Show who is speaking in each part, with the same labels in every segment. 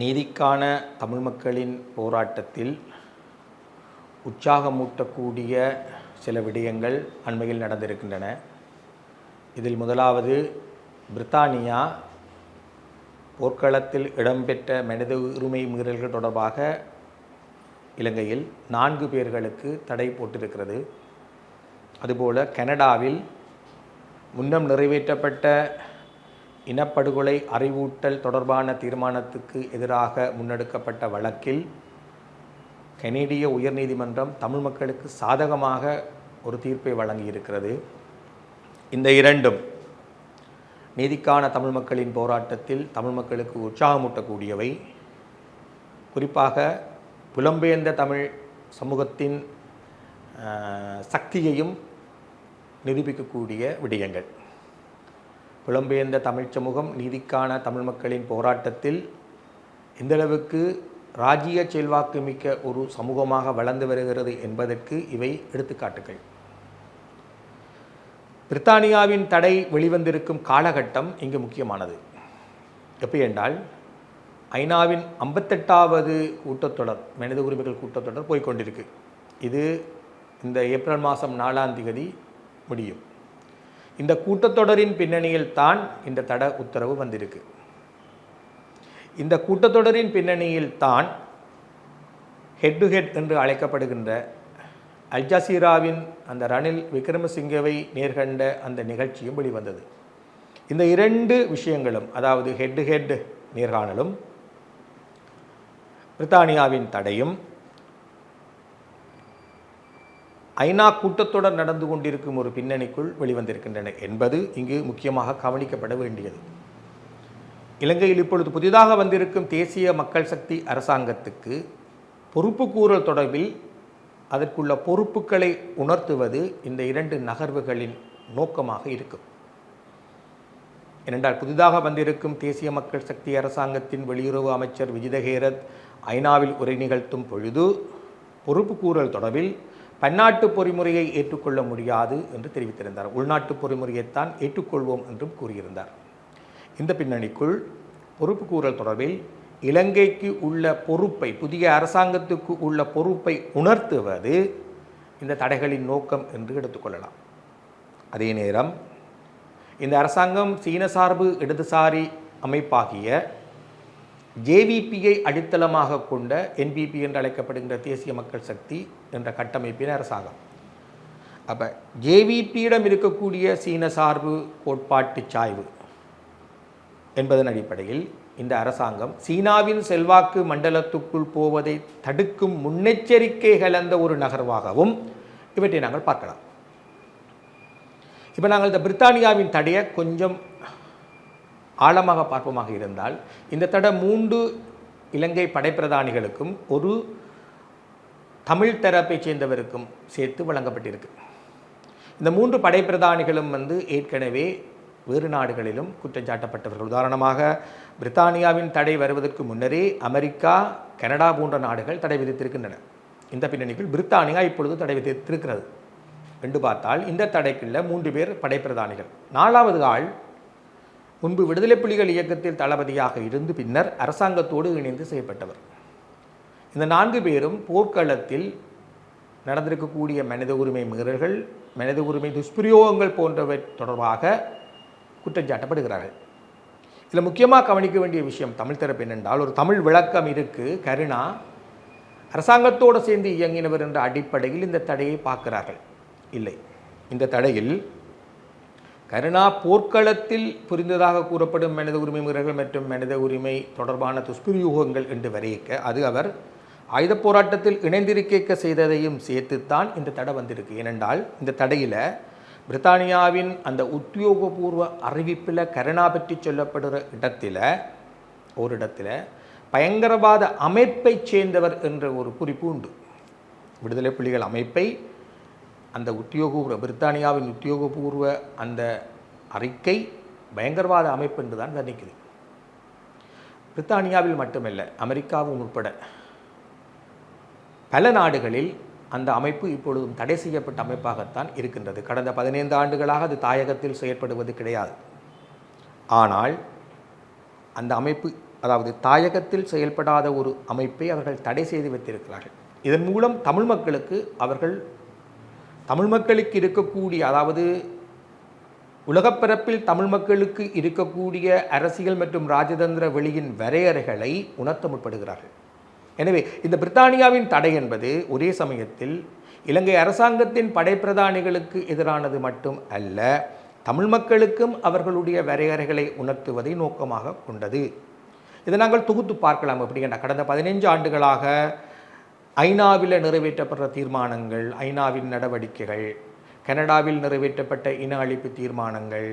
Speaker 1: நீதிக்கான தமிழ் மக்களின் போராட்டத்தில் உற்சாகமூட்டக்கூடிய சில விடயங்கள் அண்மையில் நடந்திருக்கின்றன. இதில் முதலாவது பிரித்தானியா போர்க்களத்தில் இடம்பெற்ற மனித உரிமை மீறல்கள் தொடர்பாக இலங்கையில் நான்கு பேர்களுக்கு தடை போட்டிருக்கிறது. அதுபோல் கனடாவில் முன்னம் நிறைவேற்றப்பட்ட இனப்படுகொலை அறிவூட்டல் தொடர்பான தீர்மானத்துக்கு எதிராக முன்னெடுக்கப்பட்ட வழக்கில் கனேடிய உயர்நீதிமன்றம் தமிழ் மக்களுக்கு சாதகமாக ஒரு தீர்ப்பை வழங்கியிருக்கிறது. இந்த இரண்டும் நீதிக்கான தமிழ் மக்களின் போராட்டத்தில் தமிழ் மக்களுக்கு உற்சாகமூட்டக்கூடியவை. குறிப்பாக புலம்பெயர்ந்த தமிழ் சமூகத்தின் சக்தியையும் நிரூபிக்கக்கூடிய விடயங்கள். புலம்பெயர்ந்த தமிழ்ச் சமூகம் நீதிக்கான தமிழ் மக்களின் போராட்டத்தில் எந்தளவுக்கு ராஜ்ய செல்வாக்கு மிக்க ஒரு சமூகமாக வளர்ந்து வருகிறது என்பதற்கு இவை எடுத்துக்காட்டுகள். பிரித்தானியாவின் தடை வெளிவந்திருக்கும் காலகட்டம் இங்கு முக்கியமானது. எப்படி என்றால் ஐநாவின் ஐம்பத்தெட்டாவது கூட்டத்தொடர் மனித உரிமைகள் கூட்டத்தொடர் போய்க்கொண்டிருக்கு. இது இந்த ஏப்ரல் மாதம் நாலாம் தேதி முடியும். இந்த கூட்டத்தொடரின் பின்னணியில் தான் இந்த தட உத்தரவு வந்திருக்கு. இந்த கூட்டத்தொடரின் பின்னணியில் தான் ஹெட் டு ஹெட் என்று அழைக்கப்படுகின்ற அல் ஜசீராவின் அந்த ரணில் விக்ரமசிங்கவை நேர்கண்ட அந்த நிகழ்ச்சியும் வெளிவந்தது. இந்த இரண்டு விஷயங்களும் அதாவது ஹெட் டு ஹெட் நேர்காணலும் பிரித்தானியாவின் தடையும் ஐநா கூட்டத்தொடர் நடந்து கொண்டிருக்கும் ஒரு பின்னணிக்குள் வெளிவந்திருக்கின்றன என்பது இங்கு முக்கியமாக கவனிக்கப்பட வேண்டியது. இலங்கையில் இப்பொழுது புதிதாக வந்திருக்கும் தேசிய மக்கள் சக்தி அரசாங்கத்துக்கு பொறுப்புக்கூறல் தொடர்பில் அதற்குள்ள பொறுப்புகளை உணர்த்துவது இந்த இரண்டு நகர்வுகளின் நோக்கமாக இருக்கும். ஏனென்றால் புதிதாக வந்திருக்கும் தேசிய மக்கள் சக்தி அரசாங்கத்தின் வெளியுறவு அமைச்சர் விஜிதஹேரத் ஐநாவில் உரை நிகழ்த்தும் பொழுது பொறுப்பு கூறல் தொடர்பில் பன்னாட்டு பொறிமுறையை ஏற்றுக்கொள்ள முடியாது என்று தெரிவித்திருந்தார். உள்நாட்டு பொறிமுறையைத்தான் ஏற்றுக்கொள்வோம் என்றும் கூறியிருந்தார். இந்த பின்னணிக்குள் பொறுப்பு கூறல் தொடர்பில் இலங்கைக்கு உள்ள பொறுப்பை புதிய அரசாங்கத்துக்கு உள்ள பொறுப்பை உணர்த்துவது இந்த தடைகளின் நோக்கம் என்று எடுத்துக்கொள்ளலாம் அதே நேரம் இந்த அரசாங்கம் சீன சார்பு இடதுசாரி அமைப்பாகிய ஜேவிபியை அடித்தளமாக கொண்ட என்பிபி என்று அழைக்கப்படுகின்ற தேசிய மக்கள் சக்தி என்ற கட்டமைப்பின் அரசாங்கம். அப்போ ஜேவிபியிடம் இருக்கக்கூடிய சீன சார்பு கோட்பாட்டு சாய்வு என்பதன் அடிப்படையில் இந்த அரசாங்கம் சீனாவின் செல்வாக்கு மண்டலத்துக்குள் போவதை தடுக்கும் முன்னெச்சரிக்கை கலந்த ஒரு நகர்வாகவும் இவற்றை நாங்கள் பார்க்கலாம். இப்போ நாங்கள் இந்த பிரித்தானியாவின் தடையை கொஞ்சம் ஆழமாக பார்ப்போமாக இருந்தால் இந்த தடை மூன்று இலங்கை படைப்பிரதானிகளுக்கும் ஒரு தமிழ் தரப்பைச் சேர்ந்தவருக்கும் சேர்த்து வழங்கப்பட்டிருக்கு. இந்த மூன்று படைப்பிரதானிகளும் வந்து ஏற்கனவே வேறு நாடுகளிலும் குற்றம் சாட்டப்பட்டவர்கள். உதாரணமாக பிரித்தானியாவின் தடை வருவதற்கு முன்னரே அமெரிக்கா கனடா போன்ற நாடுகள் தடை விதித்திருக்கின்றன. இந்த பின்னணியில் பிரித்தானியா இப்பொழுது தடை விதித்திருக்கிறது. என்று பார்த்தால் இந்த தடைக்குள்ள மூன்று பேர் படைப்பிரதானிகள். நாலாவது ஆள் முன்பு விடுதலை புலிகள் இயக்கத்தில் தளபதியாக இருந்து பின்னர் அரசாங்கத்தோடு இணைந்து செய்யப்பட்டவர் இந்த நான்கு பேரும் போர்க்களத்தில் நடந்திருக்கக்கூடிய மனித உரிமை மீறல்கள் மனித உரிமை துஷ்பிரயோகங்கள் போன்றவை தொடர்பாக குற்றஞ்சாட்டப்படுகிறார்கள். இதில் முக்கியமாக கவனிக்க வேண்டிய விஷயம் தமிழ் தரப்பு என்னென்றால் ஒரு தமிழ் விளக்கம் இருக்கு கருணா அரசாங்கத்தோடு சேர்ந்து இயங்கினவர் என்ற அடிப்படையில் இந்த தடையை பார்க்கிறார்கள். இல்லை. இந்த தடையில் கருணா போர்க்களத்தில் புரிந்ததாக கூறப்படும் மனித உரிமை மீறல்கள் மற்றும் மனித உரிமை தொடர்பான துஷ்பிரயோகங்கள் என்று வரையக்க அது அவர் ஆயுத போராட்டத்தில் இணைந்திருக்க செய்ததையும் சேர்த்துத்தான் இந்த தடை வந்திருக்கு. ஏனென்றால் இந்த தடையில் பிரித்தானியாவின் அந்த உத்தியோகபூர்வ அறிவிப்பில் கருணா பற்றி சொல்லப்படுகிற இடத்தில் ஒரு இடத்துல பயங்கரவாத அமைப்பைச் சேர்ந்தவர் என்ற ஒரு குறிப்பு உண்டு. விடுதலை புலிகள் அமைப்பை அந்த உத்தியோகபூர்வ பிரித்தானியாவின் உத்தியோகபூர்வ அந்த அறிக்கை பயங்கரவாத அமைப்பு என்று தான் வர்ணிக்குது. பிரித்தானியாவில் மட்டுமல்ல அமெரிக்காவும் உட்பட பல நாடுகளில் அந்த அமைப்பு இப்பொழுதும் தடை செய்யப்பட்ட அமைப்பாகத்தான் இருக்கின்றது. கடந்த பதினைந்து ஆண்டுகளாக அது தாயகத்தில் செயற்படுவது கிடையாது. ஆனால் அந்த அமைப்பு அதாவது தாயகத்தில் செயல்படாத ஒரு அமைப்பை அவர்கள் தடை செய்து வைத்திருக்கிறார்கள். இதன் மூலம் தமிழ் மக்களுக்கு அவர்கள் தமிழ் மக்களுக்கு இருக்கக்கூடிய அதாவது உலகப்பரப்பில் தமிழ் மக்களுக்கு இருக்கக்கூடிய அரசியல் மற்றும் ராஜதந்திர வெளியின் வரையறைகளை உணர்த்த முற்படுகிறார்கள் எனவே இந்த பிரித்தானியாவின் தடை என்பது ஒரே சமயத்தில் இலங்கை அரசாங்கத்தின் படைப்பிரதானிகளுக்கு எதிரானது மட்டும் அல்ல தமிழ் மக்களுக்கும் அவர்களுடைய வரையறைகளை உணர்த்துவதை நோக்கமாக கொண்டது. இதை நாங்கள் தொகுத்து பார்க்கலாம். அப்படிங்கிற கடந்த பதினைஞ்சு ஆண்டுகளாக ஐநாவில் நிறைவேற்றப்படுற தீர்மானங்கள் ஐநாவின் நடவடிக்கைகள் கனடாவில் நிறைவேற்றப்பட்ட இன அழிப்பு தீர்மானங்கள்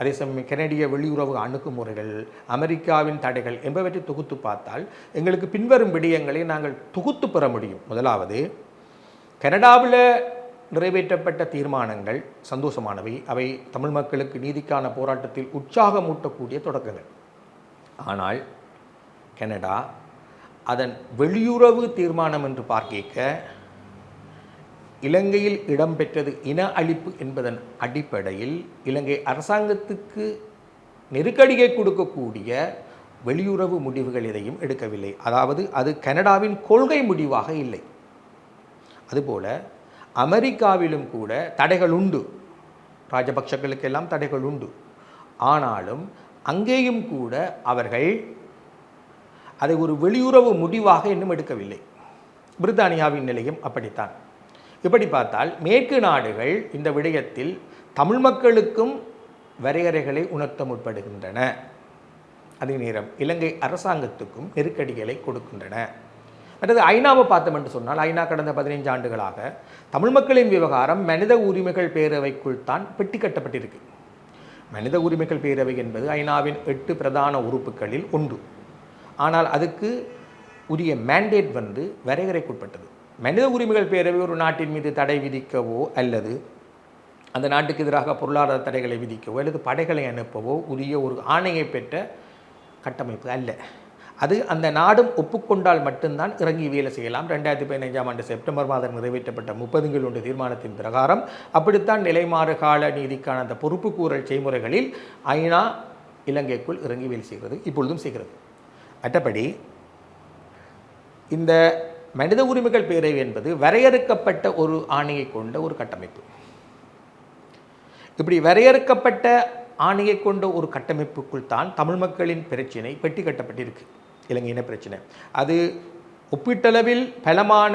Speaker 1: அதே சமயம் கனடிய வெளியுறவு அணுகுமுறைகள் அமெரிக்காவின் தடைகள் என்பவற்றை தொகுத்து பார்த்தால் எங்களுக்கு பின்வரும் விடயங்களை நாங்கள் தொகுத்து பெற முடியும். முதலாவது கனடாவில் நிறைவேற்றப்பட்ட தீர்மானங்கள் சந்தோஷமானவை. அவை தமிழ் மக்களுக்கு நீதிக்கான போராட்டத்தில் உற்சாகமூட்டக்கூடிய தொடக்கங்கள். ஆனால் கனடா அதன் வெளியுறவு தீர்மானம் என்று பார்க்க இலங்கையில் இடம்பெற்றது இன அழிப்பு என்பதன் அடிப்படையில் இலங்கை அரசாங்கத்துக்கு நெருக்கடியை கொடுக்கக்கூடிய வெளியுறவு முடிவுகள் எதையும் எடுக்கவில்லை. அதாவது அது கனடாவின் கொள்கை முடிவாக இல்லை. அதுபோல அமெரிக்காவிலும் கூட தடைகள் உண்டு. ராஜபக்ஷக்களுக்கெல்லாம் தடைகள் உண்டு. ஆனாலும் அங்கேயும் கூட அவர்கள் அதை ஒரு வெளியுறவு முடிவாக இன்னும் எடுக்கவில்லை. பிரித்தானியாவின் நிலையும் அப்படித்தான். இப்படி பார்த்தால் மேற்கு நாடுகள் இந்த விடயத்தில் தமிழ் மக்களுக்கும் வரையறைகளை உணர்த்த முற்படுகின்றன. அதே நேரம் இலங்கை அரசாங்கத்துக்கும் நெருக்கடிகளை கொடுக்கின்றன. மற்றது ஐநாவை பார்த்தோம் என்று சொன்னால் ஐநா கடந்த பதினைஞ்சு ஆண்டுகளாக தமிழ் மக்களின் விவகாரம் மனித உரிமைகள் பேரவைக்குள் தான் பெட்டி கட்டப்பட்டிருக்கு. மனித உரிமைகள் பேரவை என்பது ஐநாவின் எட்டு பிரதான உறுப்புகளில் ஒன்று. ஆனால் அதுக்கு உரிய மேண்டேட் வந்து வரையறைக்குட்பட்டது. மனித உரிமைகள் பேரவை ஒரு நாட்டின் மீது தடை விதிக்கவோ அல்லது அந்த நாட்டுக்கு எதிராக பொருளாதார தடைகளை விதிக்கவோ அல்லது படைகளை அனுப்பவோ உரிய ஒரு ஆணையை பெற்ற கட்டமைப்பு அல்ல. அது அந்த நாடும் ஒப்புக்கொண்டால் மட்டும்தான் இறங்கி வேலை செய்யலாம். ரெண்டாயிரத்தி பதினைஞ்சாம் ஆண்டு செப்டம்பர் மாதம் நிறைவேற்றப்பட்ட முப்பதுங்கள் ஒன்று தீர்மானத்தின் பிரகாரம். அப்படித்தான் நிலைமாறு கால நீதிக்கான அந்த பொறுப்புக்கூறல் செய்முறைகளில் ஐநா இலங்கைக்குள் இறங்கி வேலை செய்கிறது இப்பொழுதும் செய்கிறது. மற்றபடி இந்த மனித உரிமைகள் பேரவை என்பது வரையறுக்கப்பட்ட ஒரு ஆணையை கொண்ட ஒரு கட்டமைப்பு. இப்படி வரையறுக்கப்பட்ட ஆணையை கொண்ட ஒரு கட்டமைப்புக்குள் தான் தமிழ் மக்களின் பிரச்சினை பெட்டி கட்டப்பட்டிருக்கு. இலங்கையின பிரச்சனை. அது ஒப்பீட்டளவில் பலமான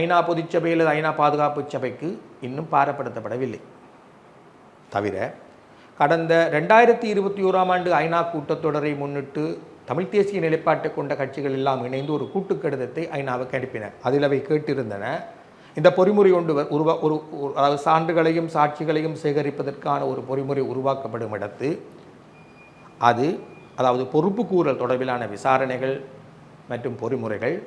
Speaker 1: ஐநா பொதுச்சபை அல்லது ஐநா பாதுகாப்பு சபைக்கு இன்னும் பாரப்படுத்தப்படவில்லை. தவிர கடந்த ரெண்டாயிரத்தி இருபத்தி ஓராம் ஆண்டு ஐநா கூட்டத்தொடரை முன்னிட்டு தமிழ் தேசிய நிலைப்பாட்டை கொண்ட கட்சிகள் எல்லாம் இணைந்து ஒரு கூட்டு கடிதத்தை ஐநாவுக்கு அனுப்பினர். அதில் அவை கேட்டிருந்தன இந்த பொறிமுறை ஒன்று வ- உருவா ஒரு ஒரு- அதாவது சான்றுகளையும் சாட்சிகளையும் சேகரிப்பதற்கான ஒரு பொறிமுறை உருவாக்கப்படும் இடத்து அது அதாவது பொறுப்பு கூறல் தொடர்பிலான விசாரணைகள் மற்றும் பொறிமுறைகள்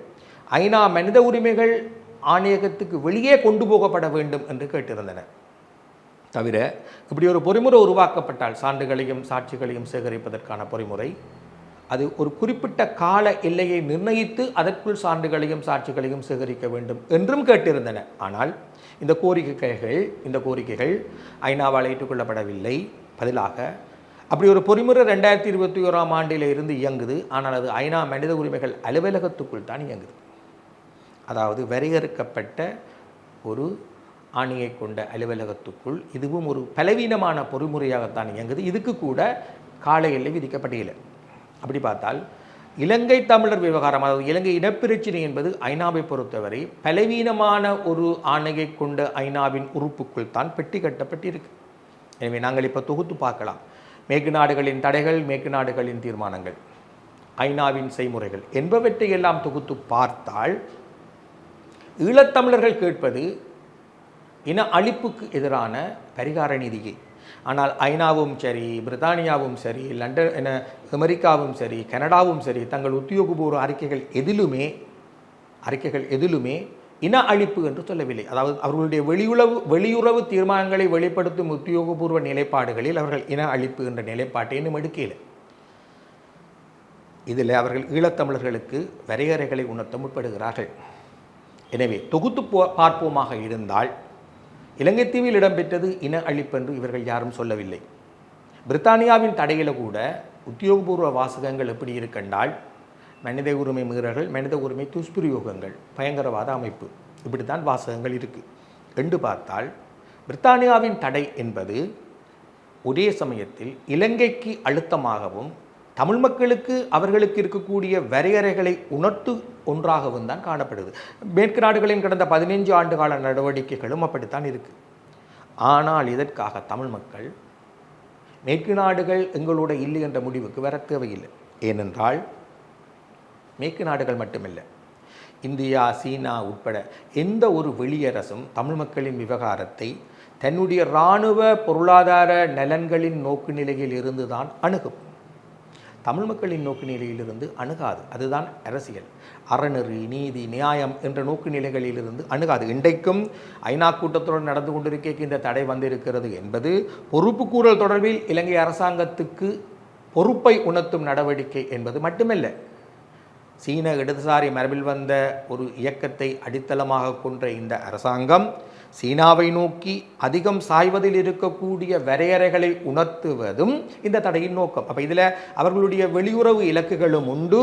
Speaker 1: ஐநா மனித உரிமைகள் ஆணையகத்துக்கு வெளியே கொண்டு போகப்பட வேண்டும் என்று கேட்டிருந்தன. தவிர இப்படி ஒரு பொறிமுறை உருவாக்கப்பட்டால் சான்றுகளையும் சாட்சிகளையும் சேகரிப்பதற்கான பொறிமுறை அது ஒரு குறிப்பிட்ட கால எல்லையை நிர்ணயித்து அதற்குள் சான்றுகளையும் சாட்சிகளையும் சேகரிக்க வேண்டும் என்றும் கேட்டிருந்தன. ஆனால் இந்த கோரிக்கைகள் இந்த கோரிக்கைகள் ஐநாவால் ஏற்றுக்கொள்ளப்படவில்லை. பதிலாக அப்படி ஒரு பொறிமுறை ரெண்டாயிரத்தி இருபத்தி ஓராம் ஆண்டில் இருந்து இயங்குது. ஆனால் அது ஐநா மனித உரிமைகள் அலுவலகத்துக்குள் தான் இயங்குது. அதாவது வரையறுக்கப்பட்ட ஒரு ஆணியை கொண்ட அலுவலகத்துக்குள் இதுவும் ஒரு பலவீனமான பொறிமுறையாகத்தான் இயங்குது. இதுக்கு கூட கால எல்லை விதிக்கப்பட்டில்லை அப்படி பார்த்தால் இலங்கை தமிழர் விவகாரம் அதாவது இலங்கை இனப்பிரச்சினை என்பது ஐநாவை பொறுத்தவரை பலவீனமான ஒரு ஆணையை கொண்ட ஐநாவின் உறுப்புக்குள் தான் பெட்டி கட்டப்பட்டிருக்கு. எனவே நாங்கள் இப்போ தொகுத்து பார்க்கலாம். மேற்கு நாடுகளின் தடைகள் மேற்கு நாடுகளின் தீர்மானங்கள் ஐநாவின் செய்முறைகள் என்பவற்றை எல்லாம் தொகுத்து பார்த்தால் ஈழத்தமிழர்கள் கேட்பது இன அழிப்புக்கு எதிரான பரிகார நிதியை ஆனால் ஐநாவும் சரி பிரித்தானியாவும் சரி லண்டன் என அமெரிக்காவும் சரி கனடாவும் சரி தங்கள் உத்தியோகபூர்வ அறிக்கைகள் எதிலுமே அறிக்கைகள் எதிலுமே இன அழிப்பு என்று சொல்லவில்லை. அதாவது அவர்களுடைய வெளியுறவு வெளியுறவு தீர்மானங்களை வெளிப்படுத்தும் உத்தியோகபூர்வ நிலைப்பாடுகளில் அவர்கள் இன அழிப்பு என்ற நிலைப்பாட்டை இன்னும் இதில் அவர்கள் ஈழத்தமிழர்களுக்கு வரையறைகளை உணர்த்த முற்படுகிறார்கள். எனவே தொகுத்து போ- பார்ப்போமாக இருந்தால் இலங்கை தீவில் இடம்பெற்றது இன அழிப்பு என்று இவர்கள் யாரும் சொல்லவில்லை. பிரித்தானியாவின் தடையில கூட உத்தியோகபூர்வ வாசகங்கள் எப்படி இருக்கென்றால் மனித உரிமை மீறல்கள் மனித உரிமை துஷ்பிரயோகங்கள் பயங்கரவாத அமைப்பு இப்படி தான் வாசகங்கள் இருக்குது என்று பார்த்தால் பிரித்தானியாவின் தடை என்பது ஒரே சமயத்தில் இலங்கைக்கு அழுத்தமாகவும் தமிழ் மக்களுக்கு அவர்களுக்கு இருக்கக்கூடிய வரையறைகளை உணர்த்து ஒன்றாகவும் தான் காணப்படுது. மேற்கு நாடுகளின் கடந்த பதினைஞ்சு ஆண்டு கால நடவடிக்கைகளும் அப்படித்தான் இருக்குது ஆனால் இதற்காக தமிழ் மக்கள் மேற்கு நாடுகள் எங்களோட இல்லை என்ற முடிவுக்கு வர தேவையில்லை. ஏனென்றால் மேற்கு நாடுகள் மட்டுமில்லை. இந்தியா சீனா உட்பட எந்த ஒரு வெளியரசும் தமிழ் மக்களின் விவகாரத்தை தன்னுடைய இராணுவ பொருளாதார நலன்களின் நோக்கு நிலையில் இருந்து தான் அணுகும். தமிழ் மக்களின் நோக்கு நிலையிலிருந்து அணுகாது. அதுதான் அரசியல். அறநெறி நீதி நியாயம் என்ற நோக்கு நிலைகளிலிருந்து அணுகாது. இன்றைக்கும் ஐநா கூட்டத்துடன் நடந்து கொண்டிருக்க இந்த தடை வந்திருக்கிறது என்பது பொறுப்புக்கூறல் தொடர்பில் இலங்கை அரசாங்கத்துக்கு பொறுப்பை உணர்த்தும் நடவடிக்கை என்பது மட்டுமல்ல. சீன இடதுசாரி மரபில் வந்த ஒரு இயக்கத்தை அடித்தளமாக கொண்ட இந்த அரசாங்கம் சீனாவை நோக்கி அதிகம் சாய்வதில் இருக்கக்கூடிய வரையறைகளை உணர்த்துவதும் இந்த தடையின் நோக்கம். அப்போ இதில் அவர்களுடைய வெளியுறவு இலக்குகளும் உண்டு.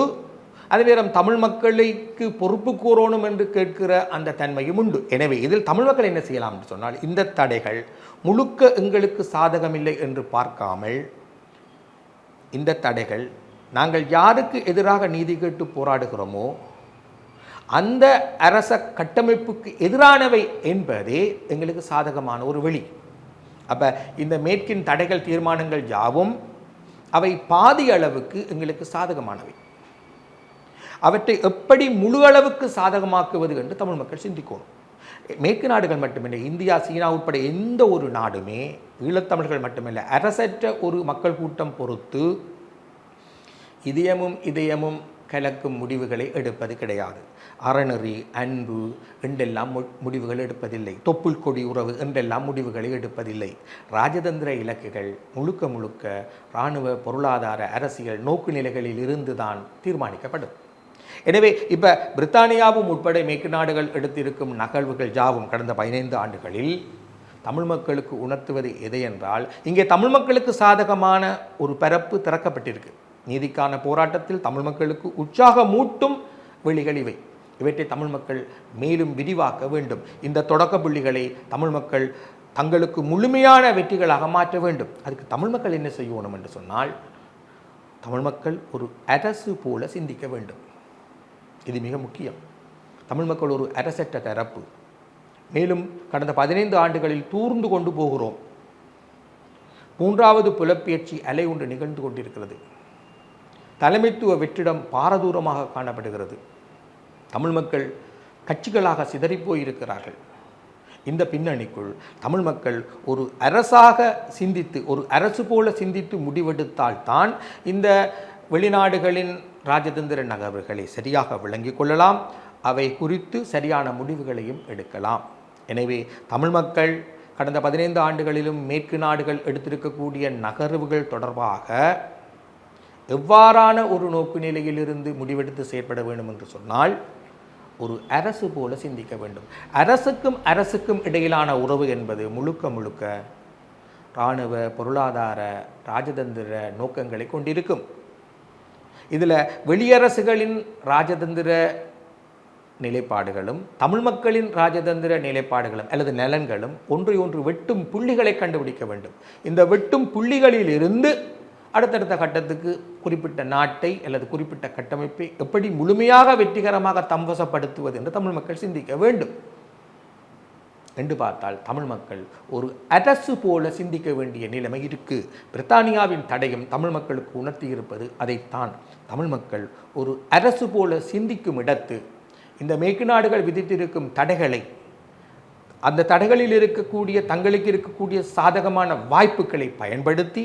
Speaker 1: அதே நேரம் தமிழ் மக்களுக்கு பொறுப்பு கூறணும் என்று கேட்கிற அந்த தன்மையும் உண்டு. எனவே இதில் தமிழ் மக்கள் என்ன செய்யலாம் என்று சொன்னால் இந்த தடைகள் முழுக்க எங்களுக்கு சாதகமில்லை என்று பார்க்காமல் இந்த தடைகள் நாங்கள் யாருக்கு எதிராக நீதி கேட்டு போராடுகிறோமோ அந்த அரச கட்டமைப்புக்கு எதிரானவை என்பதே எங்களுக்கு சாதகமான ஒரு வழி. அப்போ இந்த மேற்கின் தடைகள் தீர்மானங்கள் யாவும் அவை பாதி அளவுக்கு எங்களுக்கு சாதகமானவை. அவற்றை எப்படி முழு அளவுக்கு சாதகமாக்குவது என்று தமிழ் மக்கள் சிந்திக்கணும். மேற்கு நாடுகள் மட்டுமில்லை இந்தியா சீனா உட்பட எந்த ஒரு நாடுமே ஈழத்தமிழர்கள் மட்டுமில்லை அரசற்ற ஒரு மக்கள் கூட்டம் பொறுத்து இதயமும் இதயமும் கலக்கும் முடிவுகளை எடுப்பது கிடையாது. அறநெறி அன்பு என்றெல்லாம் மு- முடிவுகள் எடுப்பதில்லை. தொப்புள் கொடி உறவு என்றெல்லாம் முடிவுகளை எடுப்பதில்லை. ராஜதந்திர இலக்குகள் முழுக்க முழுக்க இராணுவ பொருளாதார அரசியல் நோக்கு நிலைகளில் இருந்து தான் தீர்மானிக்கப்படும். எனவே இப்போ பிரித்தானியாவும் உட்பட மேற்கு நாடுகள் எடுத்திருக்கும் நகழ்வுகள் ஜாவும் கடந்த பதினைந்து ஆண்டுகளில் தமிழ் மக்களுக்கு உணர்த்துவது எது என்றால் இங்கே தமிழ் மக்களுக்கு சாதகமான ஒரு பரப்பு திறக்கப்பட்டிருக்கு. நீதிக்கான போராட்டத்தில் தமிழ் மக்களுக்கு உற்சாகமூட்டும் வெளிகள் இவை. இவற்றை தமிழ் மக்கள் மேலும் விரிவாக்க வேண்டும். இந்த தொடக்க புள்ளிகளை தமிழ் மக்கள் தங்களுக்கு முழுமையான வெற்றிகளாக மாற்ற வேண்டும். அதுக்கு தமிழ் மக்கள் என்ன செய்யணும் என்று சொன்னால் தமிழ் மக்கள் ஒரு அரசு போல சிந்திக்க வேண்டும். இது மிக முக்கியம். தமிழ் மக்கள் ஒரு அரசற்ற தரப்பு. மேலும் கடந்த பதினைந்து ஆண்டுகளில் தூர்ந்து கொண்டு போகிறோம். மூன்றாவது புலப்பெயர்ச்சி அலை ஒன்று நிகழ்ந்து கொண்டிருக்கிறது. தலைமைத்துவ வெற்றிடம் பாரதூரமாக காணப்படுகிறது. தமிழ் மக்கள் கட்சிகளாக சிதறிப்போயிருக்கிறார்கள் இந்த பின்னணிக்குள் தமிழ் மக்கள் ஒரு அரசாக சிந்தித்து ஒரு அரசு போல சிந்தித்து முடிவெடுத்தால்தான் இந்த வெளிநாடுகளின் ராஜதந்திர நகர்வுகளை சரியாக விளங்கிக் கொள்ளலாம். அவை குறித்து சரியான முடிவுகளையும் எடுக்கலாம். எனவே தமிழ் மக்கள் கடந்த பதினைந்து ஆண்டுகளிலும் மேற்கு நாடுகள் எடுத்திருக்கக்கூடிய நகர்வுகள் தொடர்பாக எவ்வாறான ஒரு நோக்கு நிலையிலிருந்து முடிவெடுத்து செயற்பட வேண்டும் என்று சொன்னால் ஒரு அரசு போல சிந்திக்க வேண்டும். அரசுக்கும் அரசுக்கும் இடையிலான உறவு என்பது முழுக்க முழுக்க இராணுவ பொருளாதார ராஜதந்திர நோக்கங்களை கொண்டிருக்கும். இதில் வெளியரசுகளின் ராஜதந்திர நிலைப்பாடுகளும் தமிழ் மக்களின் ராஜதந்திர நிலைப்பாடுகளும் அல்லது நலன்களும் ஒன்றை ஒன்று வெட்டும் புள்ளிகளை கண்டுபிடிக்க வேண்டும். இந்த வெட்டும் புள்ளிகளில் இருந்து அடுத்தடுத்த கட்டத்துக்கு குறிப்பிட்ட நாட்டை அல்லது குறிப்பிட்ட கட்டமைப்பை எப்படி முழுமையாக வெற்றிகரமாக தம்வசப்படுத்துவது என்று தமிழ் மக்கள் சிந்திக்க வேண்டும். என்று பார்த்தால் தமிழ் மக்கள் ஒரு அரசு போல சிந்திக்க வேண்டிய நிலைமை இருக்கு. பிரித்தானியாவின் தடையும் தமிழ் மக்களுக்கு உணர்த்தி இருப்பது அதைத்தான். தமிழ் மக்கள் ஒரு அரசு போல சிந்திக்கும் இடத்து. இந்த மேற்கு நாடுகள் விதித்திருக்கும் தடைகளை அந்த தடைகளில் இருக்கக்கூடிய தங்களுக்கு இருக்கக்கூடிய சாதகமான வாய்ப்புகளை பயன்படுத்தி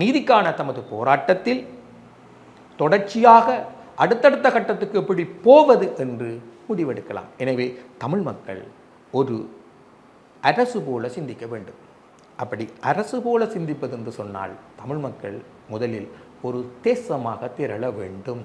Speaker 1: நீதிக்கான தமது போராட்டத்தில் தொடர்ச்சியாக அடுத்தடுத்த கட்டத்துக்கு எப்படி போவது என்று முடிவெடுக்கலாம். எனவே தமிழ் மக்கள் ஒரு அரசு போல சிந்திக்க வேண்டும். அப்படி அரசு போல சிந்திப்பது என்று சொன்னால் தமிழ் மக்கள் முதலில் ஒரு தேசமாக திரள வேண்டும்.